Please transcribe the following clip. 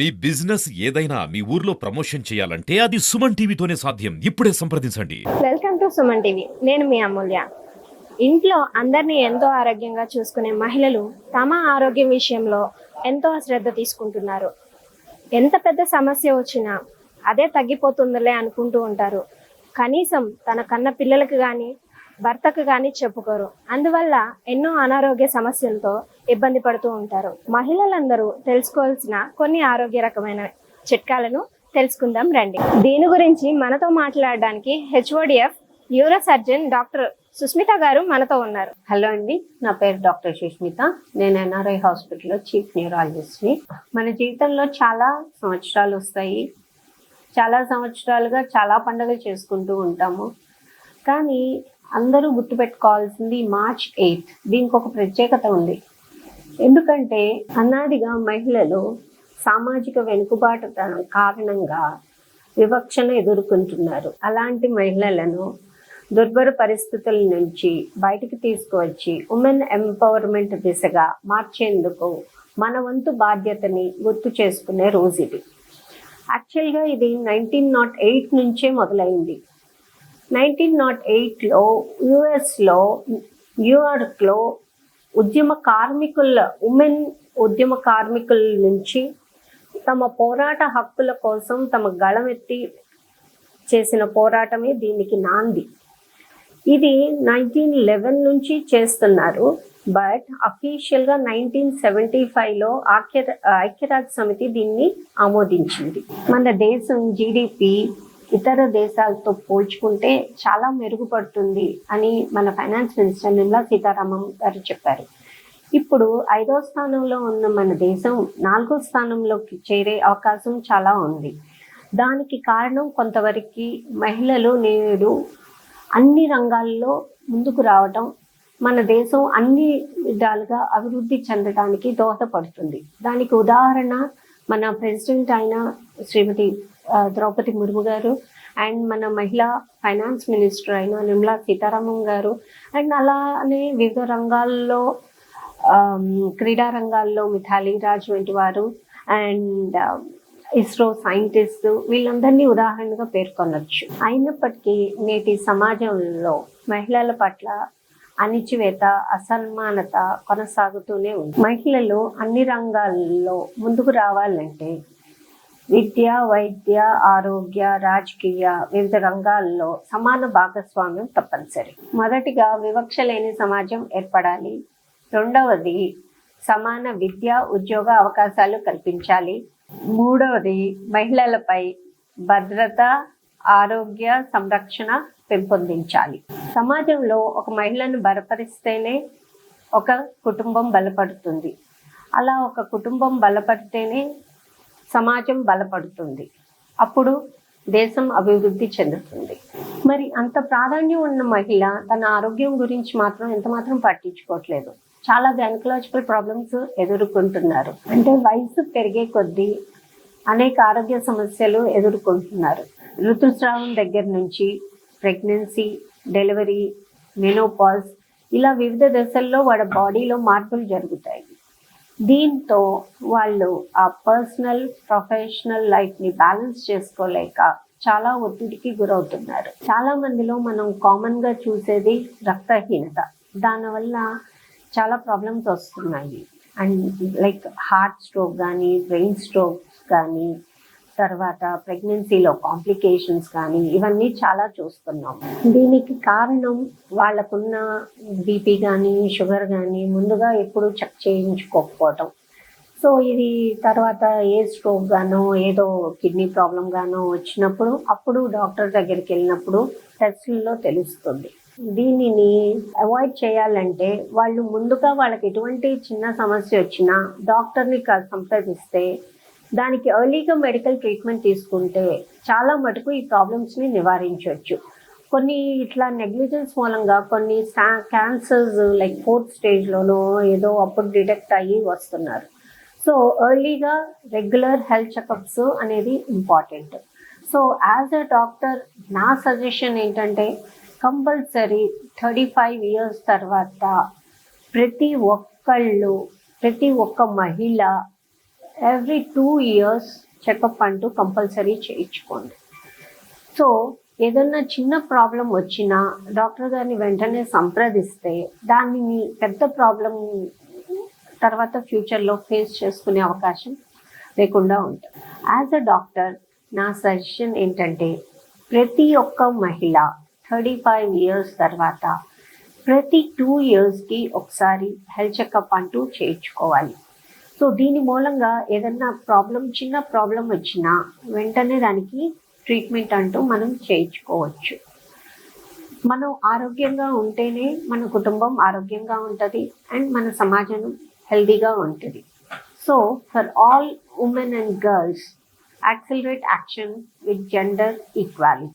మీ business ఏదైనా మీ ఊర్లో promotion చేయాలంటే అది సుమన్ టీవీతోనే సాధ్యం. ఇప్పుడే సంప్రదించండి. Welcome to Suman TV. నేను మీ అమూల్య. ఇంట్లో అందరినీ ఎంతో ఆరోగ్యంగా చూసుకునే మహిళలు తమ ఆరోగ్యం విషయంలో ఎంతో శ్రద్ధ తీసుకుంటున్నారు. ఎంత పెద్ద సమస్య వచ్చినా అదే తగ్గిపోతుందిలే అనుకుంటూ ఉంటారు. కనీసం తన కన్న పిల్లలకు కానీ భర్తకు కానీ చెప్పుకోరు. అందువల్ల ఎన్నో అనారోగ్య సమస్యలతో ఇబ్బంది పడుతూ ఉంటారు. మహిళలందరూ తెలుసుకోవాల్సిన కొన్ని ఆరోగ్య రకమైన చిట్కాలను తెలుసుకుందాం రండి. దీని గురించి మనతో మాట్లాడడానికి HOD of neuro surgeon doctor Sushmita గారు మనతో ఉన్నారు. హలో అండి నా పేరు డాక్టర్ సుష్మిత నేను ఎన్ఆర్ఐ హాస్పిటల్లో చీఫ్ న్యూరాలజిస్ట్ని. మన జీవితంలో చాలా సంవత్సరాలు వస్తాయి. చాలా సంవత్సరాలుగా చాలా పండుగలు చేసుకుంటూ ఉంటాము. కానీ అందరూ గుర్తుపెట్టుకోవాల్సింది మార్చ్ ఎయిత్ దీనికి ఒక ప్రత్యేకత ఉంది. ఎందుకంటే అనాదిగా మహిళలు సామాజిక వెనుకబాటు కారణంగా వివక్షను ఎదుర్కొంటున్నారు. అలాంటి మహిళలను దుర్భర పరిస్థితుల నుంచి బయటికి తీసుకువచ్చి ఉమెన్ ఎంపవర్మెంట్ దిశగా మార్చేందుకు మన వంతు బాధ్యతని గుర్తు చేసుకునే రోజు ఇది. యాక్చువల్గా ఇది నైన్టీన్ నాట్ ఎయిట్ నుంచే మొదలైంది. నైన్టీన్ నాట్ ఎయిట్లో యుఎస్లో న్యూయార్క్లో ఉద్యమ కార్మికుల ఉమెన్ ఉద్యమ కార్మికుల నుంచి తమ పోరాట హక్కుల కోసం తమ గళమెత్తి చేసిన పోరాటమే దీనికి నాంది. ఇది నైన్టీన్ లెవెన్ నుంచి చేస్తున్నారు. బట్ అఫీషియల్గా నైన్టీన్ సెవెంటీ ఫైవ్లో ఐక్య ఐక్యరాజ్య సమితి దీన్ని ఆమోదించింది. మన దేశం జీడిపి ఇతర దేశాలతో పోల్చుకుంటే చాలా మెరుగుపడుతుంది అని మన ఫైనాన్స్ మినిస్టర్ నిర్మలా సీతారామన్ గారు చెప్పారు. ఇప్పుడు ఐదో స్థానంలో ఉన్న మన దేశం నాలుగో స్థానంలోకి చేరే అవకాశం చాలా ఉంది. దానికి కారణం కొంతవరకు మహిళలు నేడు అన్ని రంగాల్లో ముందుకు రావటం మన దేశం అన్ని విధాలుగా అభివృద్ధి చెందడానికి దోహదపడుతుంది. దానికి ఉదాహరణ మన ప్రెసిడెంట్ అయిన శ్రీమతి ద్రౌపది ముర్ము గారు అండ్ మన మహిళా ఫైనాన్స్ మినిస్టర్ అయిన నిర్మలా సీతారామన్ గారు అండ్ అలానే వివిధ రంగాల్లో క్రీడా రంగాల్లో మిథాలి రాజ్ వంటి వారు అండ్ ఇస్రో సైంటిస్ట్ వీళ్ళందరినీ ఉదాహరణగా పేర్కొనవచ్చు అయినప్పటికీ నేటి సమాజంలో మహిళల పట్ల అణిచివేత అసమానత కొనసాగుతూనే ఉంది. మహిళలు అన్ని రంగాల్లో ముందుకు రావాలంటే విద్య వైద్య ఆరోగ్య రాజకీయ వివిధ రంగాల్లో సమాన భాగస్వామ్యం తప్పనిసరి. మొదటిగా వివక్ష లేని సమాజం ఏర్పడాలి. రెండవది సమాన విద్య ఉద్యోగ అవకాశాలు కల్పించాలి. మూడవది మహిళలపై భద్రత ఆరోగ్య సంరక్షణ పెంపొందించాలి. సమాజంలో ఒక మహిళను బలపరిస్తేనే ఒక కుటుంబం బలపడుతుంది. అలా ఒక కుటుంబం బలపడితేనే సమాజం బలపడుతుంది. అప్పుడు దేశం అభివృద్ధి చెందుతుంది. మరి అంత ప్రాధాన్యం ఉన్న మహిళ తన ఆరోగ్యం గురించి మాత్రం ఎంత మాత్రం పట్టించుకోవట్లేదు. చాలా గైనకలాజికల్ ప్రాబ్లమ్స్ ఎదుర్కొంటున్నారు. అంటే వయసు పెరిగే కొద్దీ అనేక ఆరోగ్య సమస్యలు ఎదుర్కొంటున్నారు. ఋతుస్రావం దగ్గర నుంచి ప్రెగ్నెన్సీ డెలివరీ మెనోపాల్స్ ఇలా వివిధ దశల్లో వాళ్ళ బాడీలో మార్పులు జరుగుతాయి. దీంతో వాళ్ళు ఆ పర్సనల్ ప్రొఫెషనల్ లైఫ్ని బ్యాలెన్స్ చేసుకోలేక చాలా ఒత్తిడికి గురవుతున్నారు. చాలా మందిలో మనం కామన్గా చూసేది రక్తహీనత. దానివల్ల చాలా ప్రాబ్లమ్స్ వస్తున్నాయి. అండ్ లైక్ హార్ట్ స్ట్రోక్ కానీ బ్రెయిన్ స్ట్రోక్స్ కానీ తర్వాత ప్రెగ్నెన్సీలో కాంప్లికేషన్స్ కానీ ఇవన్నీ చాలా చూస్తున్నాం. దీనికి కారణం వాళ్ళకున్న బీపీ కానీ షుగర్ కానీ ముందుగా ఎప్పుడు చెక్ చేయించుకోకపోవటం. సో ఇది తర్వాత ఏ స్ట్రోక్ గానో ఏదో కిడ్నీ ప్రాబ్లం గానో వచ్చినప్పుడు అప్పుడు డాక్టర్ దగ్గరికి వెళ్ళినప్పుడు టెస్టుల్లో తెలుస్తుంది. దీనిని అవాయిడ్ చేయాలంటే వాళ్ళు ముందుగా వాళ్ళకి ఎటువంటి చిన్న సమస్య వచ్చినా డాక్టర్ని సంప్రదిస్తే దానికి ఎర్లీగా మెడికల్ ట్రీట్మెంట్ తీసుకుంటే చాలా మటుకు ఈ ప్రాబ్లమ్స్ని నివారించవచ్చు. కొన్ని ఇట్లా నెగ్లిజెన్స్ మూలంగా కొన్ని క్యాన్సర్స్ లైక్ ఫోర్త్ స్టేజ్లోనో ఏదో అప్పుడు డిటెక్ట్ అయ్యి వస్తున్నారు. సో ఎర్లీగా రెగ్యులర్ హెల్త్ చెకప్స్ అనేది important so as a doctor నా సజెషన్ ఏంటంటే కంపల్సరీ థర్టీ ఫైవ్ ఇయర్స్ తర్వాత ప్రతి ఒక్కళ్ళు ప్రతి ఒక్క మహిళ ఎవ్రీ టూ ఇయర్స్ చెకప్ అంటూ కంపల్సరీ చేయించుకోండి. సో ఏదన్నా చిన్న ప్రాబ్లం వచ్చినా డాక్టర్ గారిని వెంటనే సంప్రదిస్తే దానిని పెద్ద ప్రాబ్లం తర్వాత ఫ్యూచర్లో ఫేస్ చేసుకునే అవకాశం లేకుండా ఉంటుంది. యాజ్ అ డాక్టర్ నా సజెషన్ ఏంటంటే ప్రతి ఒక్క మహిళ థర్టీ ఫైవ్ ఇయర్స్ తర్వాత ప్రతి టూ ఇయర్స్కి ఒకసారి హెల్త్ చెకప్ అంటూ చేయించుకోవాలి. సో దీని మూలంగా ఏదన్నా ప్రాబ్లం చిన్న ప్రాబ్లం వచ్చినా వెంటనే దానికి ట్రీట్మెంట్ అంటూ మనం చేయించుకోవచ్చు. మనం ఆరోగ్యంగా ఉంటేనే మన కుటుంబం ఆరోగ్యంగా ఉంటుంది అండ్ మన సమాజం హెల్దీగా ఉంటుంది. So for all women and girls accelerate action with gender equality.